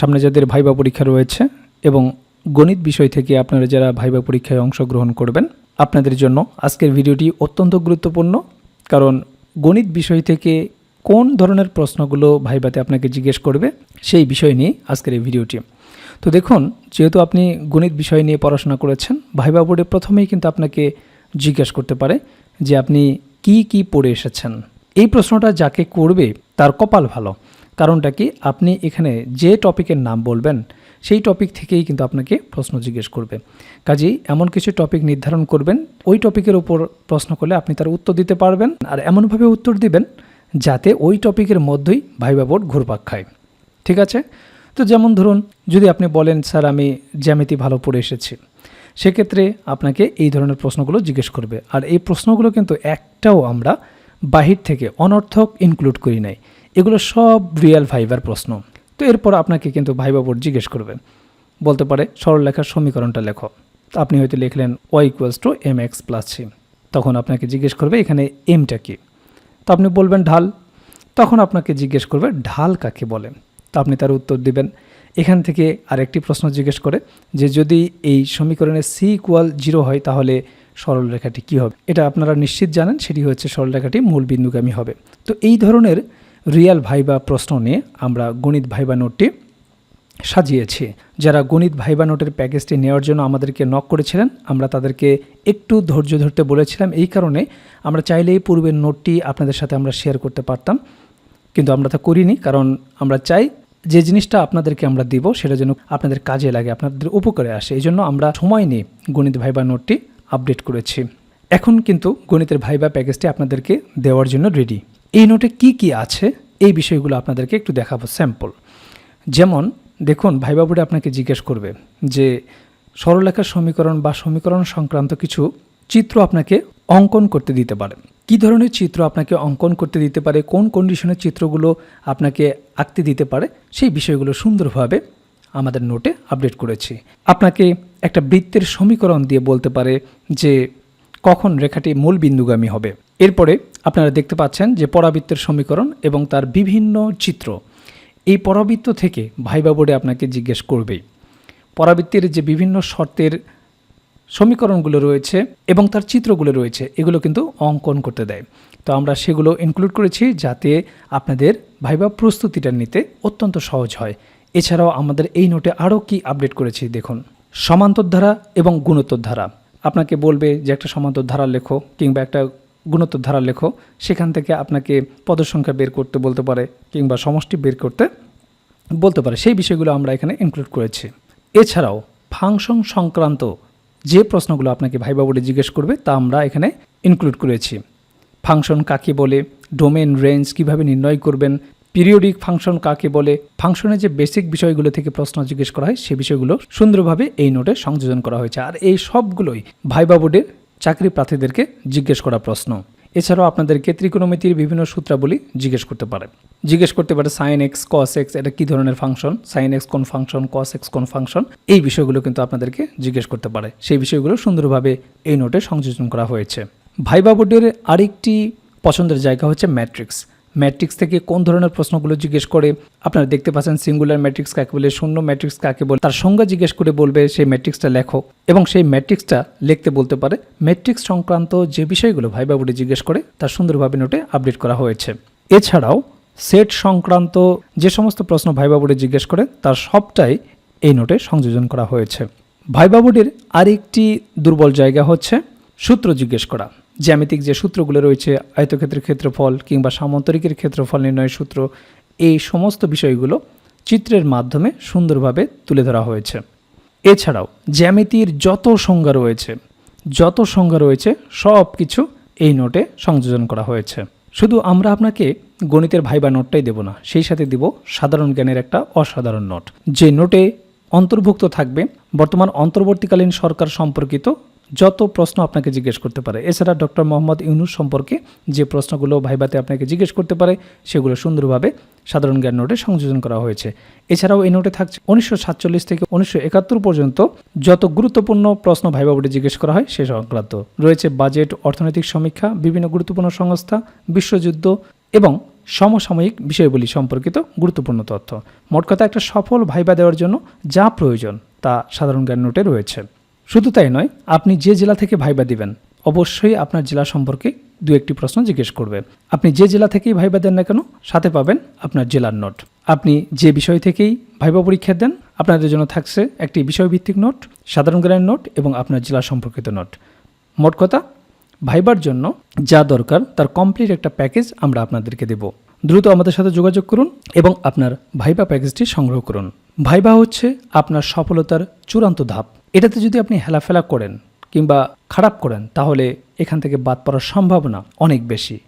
সামনে যাদের ভাইবা পরীক্ষা রয়েছে এবং গণিত বিষয় থেকে আপনারা যারা ভাইবা পরীক্ষায় অংশগ্রহণ করবেন, আপনাদের জন্য আজকের ভিডিওটি অত্যন্ত গুরুত্বপূর্ণ। কারণ গণিত বিষয় থেকে কোন ধরনের প্রশ্নগুলো ভাইবাতে আপনাকে জিজ্ঞেস করবে, সেই বিষয় নিয়ে আজকের এই ভিডিওটি। তো দেখুন, যেহেতু আপনি গণিত বিষয় নিয়ে পড়াশোনা করেছেন, ভাইবা বোর্ডে প্রথমেই কিন্তু আপনাকে জিজ্ঞেস করতে পারে যে আপনি কি কি পড়ে এসেছেন। এই প্রশ্নটা যাকে করবে, তার কপাল ভালো। কারণটা কি? আপনি এখানে যে টপিকের নাম বলবেন, সেই টপিক থেকেই কিন্তু আপনাকে প্রশ্ন জিজ্ঞেস করবে। কাজেই এমন কিছু টপিক নির্ধারণ করবেন, ওই টপিকের উপর প্রশ্ন করলে আপনি তার উত্তর দিতে পারবেন আর এমনভাবে উত্তর দিবেন যাতে ওই টপিকের মধ্যেই ভাইবা বোর্ড ঘুরপাক খায়। ঠিক আছে? তো যেমন ধরুন, যদি আপনি বলেন, স্যার, আমি জ্যামিতি ভালো পড়ে এসেছি। সেক্ষেত্রে আপনাকে এই ধরনের প্রশ্নগুলো জিজ্ঞেস করবে। আর এই প্রশ্নগুলো কিন্তু একটাও আমরা বাহির থেকে অনর্থক ইনক্লুড করি নাই। এগুলো সব রিয়েল ভাইবার প্রশ্ন। তো এরপর আপনাকে কিন্তু ভাইবা বোর্ড জিজ্ঞেস করবে। বলতে পারে, সরলরেখার সমীকরণটা লেখো। আপনি হয়তো লিখলেন Y equals to M X plus C তখন আপনাকে জিজ্ঞেস করবে, এখানে এমটা কি? তো আপনি বলবেন ঢাল। তখন আপনাকে জিজ্ঞেস করবে, ঢাল কাকে বলে? তো আপনি তার উত্তর দিবেন। এখান থেকে আরেকটি প্রশ্ন জিজ্ঞেস করে, যে যদি এই সমীকরণে সি ইকুয়াল জিরো হয়, তাহলে সরলরেখাটি কী হবে? এটা আপনারা নিশ্চিত জানেন, সেটি হচ্ছে সরলরেখাটি মূল বিন্দুগামী হবে। তো এই ধরনের রিয়াল ভাইবা প্রশ্ন নিয়ে আমরা গণিত ভাইবা নোটটি সাজিয়েছি। যারা গণিত ভাইবা নোটের প্যাকেজটি নেওয়ার জন্য আমাদেরকে নক করেছিলেন, আমরা তাদেরকে একটু ধৈর্য ধরতে বলেছিলাম। এই কারণে আমরা চাইলেই পূর্বের নোটটি আপনাদের সাথে আমরা শেয়ার করতে পারতাম। কিন্তু আমরা তা করিনি, কারণ আমরা চাই যে জিনিসটা আপনাদেরকে আমরা দিব, সেটা যেন আপনাদের কাজে লাগে, আপনাদের উপকারে আসে। এই জন্য আমরা সময় নিয়ে গণিত ভাইবা নোটটি আপডেট করেছি। এখন কিন্তু গণিতের ভাইবা প্যাকেজটি আপনাদেরকে দেওয়ার জন্য রেডি এই নোটে কি কি আছে? এই বিষয়গুলো আপনাদেরকে একটু দেখাবো স্যাম্পল যেমন, দেখুন ভাইবা বোর্ডে আপনাকে জিজ্ঞেস করবে যে, সরলরেখার সমীকরণ বা সমীকরণ সংক্রান্ত কিছু চিত্র আপনাকে অঙ্কন করতে দিতে পারে। কী ধরনের চিত্র আপনাকে অঙ্কন করতে দিতে পারে? কোন কন্ডিশনের চিত্রগুলো আপনাকে আঁকতে দিতে পারে? সেই বিষয়গুলো সুন্দরভাবে আমাদের নোটে আপডেট করেছি। আপনাকে একটা বৃত্তের সমীকরণ দিয়ে বলতে পারে যে কখন রেখাটি মূল বিন্দুগামী হবে। এরপরে আপনারা দেখতে পাচ্ছেন যে পরাবৃত্তের সমীকরণ এবং তার বিভিন্ন চিত্র। এই পরাবৃত্ত থেকে ভাইবা বোর্ডে আপনাকে জিজ্ঞেস করবেই। পরাবৃত্তের যে বিভিন্ন শর্তের সমীকরণগুলো রয়েছে এবং তার চিত্রগুলো রয়েছে, এগুলো কিন্তু অঙ্কন করতে দেয়। তো আমরা সেগুলো ইনক্লুড করেছি যাতে আপনাদের ভাইবা প্রস্তুতিটা নিতে অত্যন্ত সহজ হয়। এছাড়াও আমাদের এই নোটে আরও কি আপডেট করেছি দেখুন। সমান্তর ধারা এবং গুণোত্তর ধারা। আপনাকে বলবে যে একটা সমান্তর ধারা লেখো কিংবা একটা গুণোত্তর ধারা লেখো সেখান থেকে আপনাকে পদসংখ্যা বের করতে বলতে পারে কিংবা সমষ্টি বের করতে বলতে পারে। সেই বিষয়গুলো আমরা এখানে ইনক্লুড করেছি। এছাড়াও ফাংশন সংক্রান্ত যে প্রশ্নগুলো আপনাকে ভাইবা বোর্ডে জিজ্ঞেস করবে তা আমরা এখানে ইনক্লুড করেছি। ফাংশন কাকে বলে? ডোমেন রেঞ্জ কীভাবে নির্ণয় করবেন? পিরিয়ডিক ফাংশন কাকে বলে? ফাংশনের যে বেসিক বিষয়গুলো থেকে প্রশ্ন জিজ্ঞেস করা হয়, সে বিষয়গুলো সুন্দরভাবে এই নোটে সংযোজন করা হয়েছে। আর এই সবগুলোই ভাইবা বোর্ডের চাকরি প্রার্থীদেরকে জিজ্ঞেস করা প্রশ্ন। এছাড়াও আপনাদেরকে ত্রিকোণমিতির বিভিন্ন সূত্রাবলী জিজ্ঞেস করতে পারে। জিজ্ঞেস করতে পারে সাইন এক্স কস এক্স এটা কী ধরনের ফাংশন? সাইন এক্স কোন ফাংশন কস এক্স কোন ফাংশন? এই বিষয়গুলো কিন্তু আপনাদেরকে জিজ্ঞেস করতে পারে। সেই বিষয়গুলো সুন্দরভাবে এই নোটে সংযোজন করা হয়েছে। ভাইবা বোর্ডের আরেকটি পছন্দের জায়গা হচ্ছে ম্যাট্রিক্স ম্যাট্রিক্স থেকে কোন ধরনের প্রশ্নগুলো জিজ্ঞেস করে, আপনারা দেখতে পাচ্ছেন সিঙ্গুলার ম্যাট্রিক্স কাকে বলে, শূন্য ম্যাট্রিক্স কাকে বলে, তার সংজ্ঞা জিজ্ঞেস করে বলবে সেই ম্যাট্রিক্সটা লেখো। এবং সেই ম্যাট্রিক্সটা লিখতে বলতে পারে, ম্যাট্রিক্স সংক্রান্ত যে বিষয়গুলো ভাইবা বোর্ডে জিজ্ঞেস করে তার সুন্দরভাবে নোটে আপডেট করা হয়েছে। এছাড়াও, সেট সংক্রান্ত যে সমস্ত প্রশ্ন ভাইবা বোর্ডে জিজ্ঞেস করে, তার সবটাই এই নোটে সংযোজন করা হয়েছে। ভাইবা বোর্ডের আরেকটি দুর্বল জায়গা হচ্ছে সূত্র জিজ্ঞেস করা। জ্যামিতিক যে সূত্রগুলো রয়েছে, আয়তক্ষেত্রের ক্ষেত্রফল কিংবা সামান্তরিকের ক্ষেত্রফল নির্ণয়ের সূত্র, এই সমস্ত বিষয়গুলো চিত্রের মাধ্যমে সুন্দরভাবে তুলে ধরা হয়েছে। এছাড়াও, জ্যামিতির যত সংজ্ঞা রয়েছে, যত সংজ্ঞা রয়েছে সব কিছু এই নোটে সংযোজন করা হয়েছে। শুধু আমরা আপনাকে গণিতের ভাইবা নোটটাই দেব না, সেই সাথে দিব সাধারণ জ্ঞানের একটা অসাধারণ নোট। যে নোটে অন্তর্ভুক্ত থাকবে বর্তমান অন্তর্বর্তীকালীন সরকার সম্পর্কিত যত প্রশ্ন আপনাকে জিজ্ঞেস করতে পারে, এছাড়া ডক্টর মোহাম্মদ ইউনুস সম্পর্কে যে প্রশ্নগুলো ভাইবাতে আপনাকে জিজ্ঞেস করতে পারে, সেগুলো সুন্দরভাবে সাধারণ জ্ঞান নোটে সংযোজন করা হয়েছে। এছাড়াও এই নোটে থাকছে উনিশশো সাতচল্লিশ থেকে উনিশশো একাত্তর পর্যন্ত যত গুরুত্বপূর্ণ প্রশ্ন ভাইবা বোর্ডে জিজ্ঞেস করা হয়, সে সংক্রান্ত। রয়েছে বাজেট, অর্থনৈতিক সমীক্ষা, বিভিন্ন গুরুত্বপূর্ণ সংস্থা, বিশ্বযুদ্ধ এবং সমসাময়িক বিষয়গুলি সম্পর্কিত গুরুত্বপূর্ণ তথ্য। মোট কথা একটা সফল ভাইবা দেওয়ার জন্য যা প্রয়োজন তা সাধারণ জ্ঞান নোটে রয়েছে। শুধু তাই নয়, আপনি যে জেলা থেকে ভাইবা দিবেন, অবশ্যই আপনার জেলা সম্পর্কে দু একটি প্রশ্ন জিজ্ঞেস করবে। আপনি যে জেলা থেকেই ভাইবা দেন না কেন, সাথে পাবেন আপনার জেলার নোট। আপনি যে বিষয় থেকেই ভাইবা পরীক্ষা দেন, আপনাদের জন্য থাকছে একটি বিষয়ভিত্তিক নোট, সাধারণ জ্ঞানের নোট এবং আপনার জেলা সম্পর্কিত নোট। মোট কথা, ভাইবার জন্য যা দরকার, তার কমপ্লিট একটা প্যাকেজ আমরা আপনাদেরকে দেব। দ্রুত আমাদের সাথে যোগাযোগ করুন এবং আপনার ভাইবা প্যাকেজটি সংগ্রহ করুন। ভাইবা হচ্ছে আপনার সফলতার চূড়ান্ত ধাপ। এটাতে যদি আপনি হেলাফেলা করেন কিংবা খারাপ করেন, তাহলে এখান থেকে বাদ পড়ার সম্ভাবনা অনেক বেশি।